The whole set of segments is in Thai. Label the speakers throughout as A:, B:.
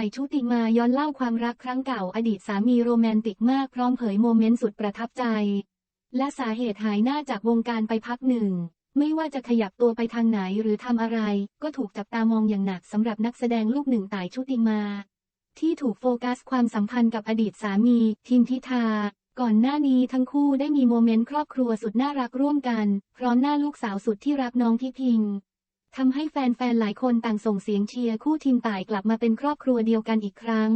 A: ต่ายชุติมาย้อนเล่าความรักครั้งเก่าอดีตสามีโรแมนติกมากพร้อมเผยโมเมนต์สุดประทับใจ และสาเหตุหายหน้าจากวงการไปพักหนึ่ง ไม่ว่าจะขยับตัวไปทางไหนหรือทำอะไร ก็ถูกจับตามองอย่างหนักสำหรับนักแสดงลูกหนึ่งต่ายชุติมา ที่ถูกโฟกัสความสัมพันธ์กับอดีตสามีทิมพิธาก่อนหน้านี้ทั้งคู่ได้มีโมเมนต์ครอบครัวสุดน่ารักร่วมกัน พร้อมหน้าลูกสาวสุดที่รักน้องพี่พิง ทำให้แฟนๆ หลายคนต่างส่งเสียงเชียร์คู่ทีมต่ายกลับมาเป็นครอบครัวเดียวกันอีกครั้ง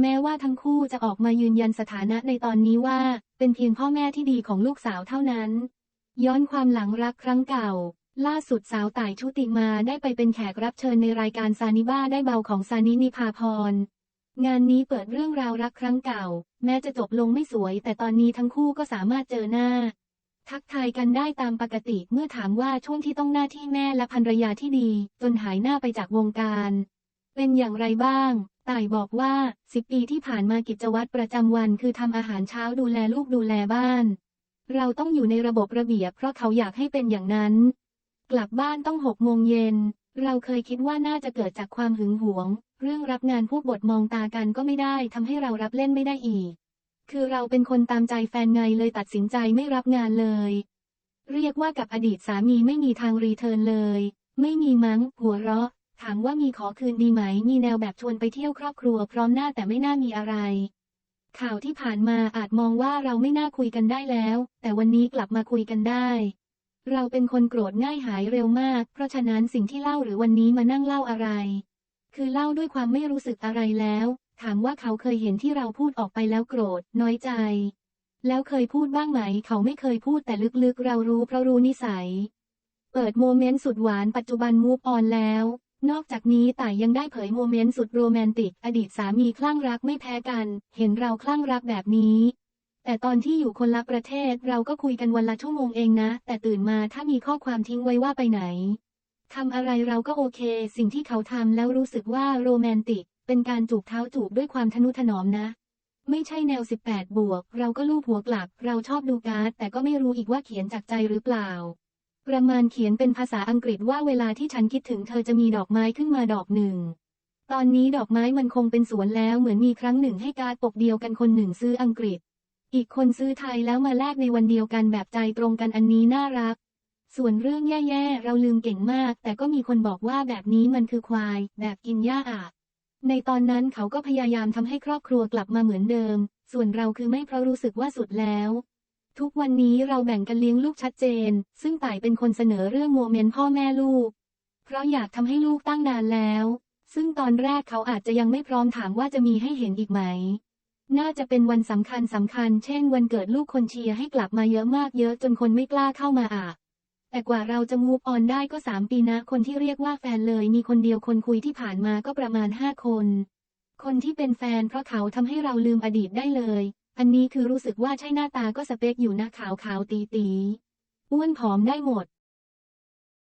A: แม้ว่าทั้งคู่จะออกมายืนยันสถานะในตอนนี้ว่า เป็นเพียงพ่อแม่ที่ดีของลูกสาวเท่านั้น ย้อนความหลังรักครั้งเก่า ล่าสุดสาวต่ายชุติมาได้ไปเป็นแขกรับเชิญในรายการซานิบ้าได้เบาของซานินิพาพรงานนี้เปิดเรื่องราวรักครั้งเก่า แม้จะจบลงไม่สวย แต่ตอนนี้ทั้งคู่ก็สามารถเจอหน้า ทักทายกันได้ตามปกติเมื่อถามว่าช่วงที่ต้องหน้าที่แม่และภรรยาที่ดี จนหายหน้าไปจากวงการ เป็นอย่างไรบ้าง ต่ายบอกว่าสิบปีที่ผ่านมากิจวัตรประจำวันคือทำอาหารเช้าดูแลลูกดูแลบ้าน เราต้องอยู่ในระบบระเบียบเพราะเขาอยากให้เป็นอย่างนั้น กลับบ้านต้องหกโมงเย็น เราเคยคิดว่าน่าจะเกิดจากความหึงหวง เรื่องรับงานพวกบทมองตากันก็ไม่ได้ทำให้เรารับเล่นไม่ได้อีก คือเราเป็นคนตามใจแฟนไงเลยตัดสินใจไม่รับงานเลย เรียกว่ากับอดีตสามีไม่มีทางรีเทิร์นเลย ไม่มีมั้ง หัวเราะ ถามว่ามีขอคืนดีไหม มีแนวแบบชวนไปเที่ยวครอบครัวพร้อมหน้าแต่ไม่น่ามีอะไร ข่าวที่ผ่านมาอาจมองว่าเราไม่น่าคุยกันได้แล้ว แต่วันนี้กลับมาคุยกันได้ เราเป็นคนโกรธง่ายหายเร็วมาก เพราะฉะนั้นสิ่งที่เล่าหรือวันนี้มานั่งเล่าอะไร คือเล่าด้วยความไม่รู้สึกอะไรแล้ว ถามว่าเขาเคยเห็นที่เราพูดออกไปแล้วโกรธ น้อยใจ แล้วเคยพูดบ้างไหม เขาไม่เคยพูดแต่ลึกๆ เรารู้เพราะรู้นิสัย เปิดโมเมนต์สุดหวานปัจจุบันมูฟออนแล้ว นอกจากนี้ต่ายยังได้เผยโมเมนต์สุดโรแมนติก อดีตสามีคลั่งรักไม่แพ้กัน เห็นเราคลั่งรักแบบนี้ แต่ตอนที่อยู่คนละประเทศเราก็คุยกันวันละชั่วโมงเองนะ แต่ตื่นมาถ้ามีข้อความทิ้งไว้ว่าไปไหนทำอะไรเราก็โอเค สิ่งที่เขาทำแล้วรู้สึกว่าโรแมนติก เป็นการจูบเท้าจูบด้วยความทนุถนอมนะ ไม่ใช่แนว 18 บวก เราก็ลูบหัวกลับ เราชอบดูการ์ดแต่ก็ไม่รู้อีกว่าเขียนจากใจหรือเปล่า ประมาณเขียนเป็นภาษาอังกฤษว่าเวลาที่ฉันคิดถึงเธอจะมีดอกไม้ขึ้นมาดอกหนึ่ง ตอนนี้ดอกไม้มันคงเป็นสวนแล้วเหมือนมีครั้งหนึ่งให้การ์ดปกเดียวกันคนหนึ่งซื้ออังกฤษ อีกคนซื้อไทยแล้วมาแลกในวันเดียวกันแบบใจตรงกันอันนี้น่ารักส่วนเรื่องแย่ๆ เราลืมเก่งมาก แต่ก็มีคนบอกว่าแบบนี้มันคือควาย แบบกินหญ้าอะ ในตอนนั้นเขาก็พยายามทำให้ครอบครัวกลับมาเหมือนเดิม ส่วนเราคือไม่เพราะรู้สึกว่าสุดแล้ว ทุกวันนี้เราแบ่งกันเลี้ยงลูกชัดเจน ซึ่งต่ายเป็นคนเสนอเรื่องโมเมนต์พ่อแม่ลูก เพราะอยากทำให้ลูกตั้งนานแล้ว ซึ่งตอนแรกเขาอาจจะยังไม่พร้อมถามว่าจะมีให้เห็นอีกไหม น่าจะเป็นวันสำคัญสำคัญ เช่น วันเกิดลูกคนเชียร์ให้กลับมาเยอะมากเยอะจนคนไม่กล้าเข้ามาอะ แต่กว่าเราจะมูฟออนได้ก็สามปีนะ คนที่เรียกว่าแฟนเลยมีคนเดียวคนคุยที่ผ่านมาก็ประมาณห้าคน คนที่เป็นแฟนเพราะเขาทำให้เราลืมอดีตได้เลย อันนี้คือรู้สึกว่าใช่หน้าตาก็สเปคอยู่นะขาวขาวตีตีอ้วนผอมได้หมด